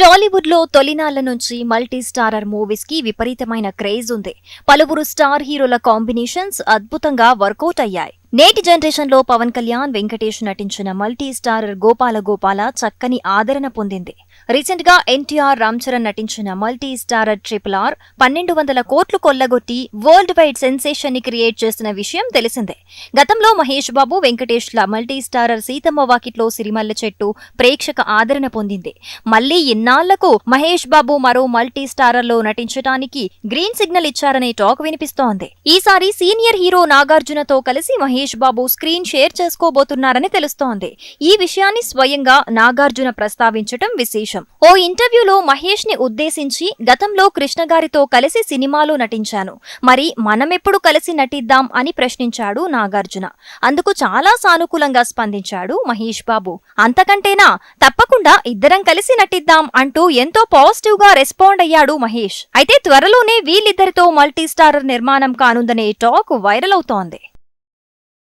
టాలీవుడ్లో తొలినాళ్ళ నుంచి multi starrer మూవీస్కి విపరీతమైన క్రేజ్ ఉంది. పలువురు స్టార్ హీరోల కాంబినేషన్స్ అద్భుతంగా వర్కౌట్ అయ్యాయి. నేటి జనరేషన్లో పవన్ కళ్యాణ్ వెంకటేష్ నటించిన మల్టీ స్టారర్ గోపాల గోపాల చక్కని ఆదరణ పొందింది. రీసెంట్గా ఎన్టీఆర్ రామ్ చరణ్ నటించిన మల్టీ స్టారర్ ట్రిపుల్ ఆర్ పన్నెండు వందల కోట్లు కొల్లగొట్టి వరల్డ్ వైడ్ సెన్సేషన్ని క్రియేట్ చేసిన విషయం తెలిసిందే. గతంలో మహేష్ బాబు వెంకటేష్ ల మల్టీ స్టారర్ సీతమ్మ వాకిట్లో సిరిమల్ల చెట్టు ప్రేక్షక ఆదరణ పొందింది. మళ్ళీ ఇన్నాళ్ళకు మహేష్ బాబు మరో మల్టీ స్టారర్లో నటించడానికి గ్రీన్ సిగ్నల్ ఇచ్చారనే టాక్ వినిపిస్తోంది. ఈసారి సీనియర్ హీరో నాగార్జునతో కలిసి మహేష్ బాబు స్క్రీన్ షేర్ చేసుకోబోతున్నారని తెలుస్తోంది. ఈ విషయాన్ని స్వయంగా నాగార్జున ప్రస్తావించటం విశేషం. ఓ ఇంటర్వ్యూలో మహేష్ని ఉద్దేశించి గతంలో కృష్ణ గారితో కలిసి సినిమాలో నటించాను. మరి మనమెప్పుడు కలిసి నటిద్దాం అని ప్రశ్నించాడు నాగార్జున. అందుకు చాలా సానుకూలంగా స్పందించాడు మహేష్ బాబు. అంతకంటేనా? తప్పకుండా ఇద్దరం కలిసి నటిద్దాం అంటూ ఎంతో పాజిటివ్గా రెస్పాండ్ అయ్యాడు మహేష్. అయితే త్వరలోనే వీళ్ళిద్దరితో మల్టీ స్టారర్ నిర్మాణం కానుందనే టాక్ వైరల్ అవుతోంది.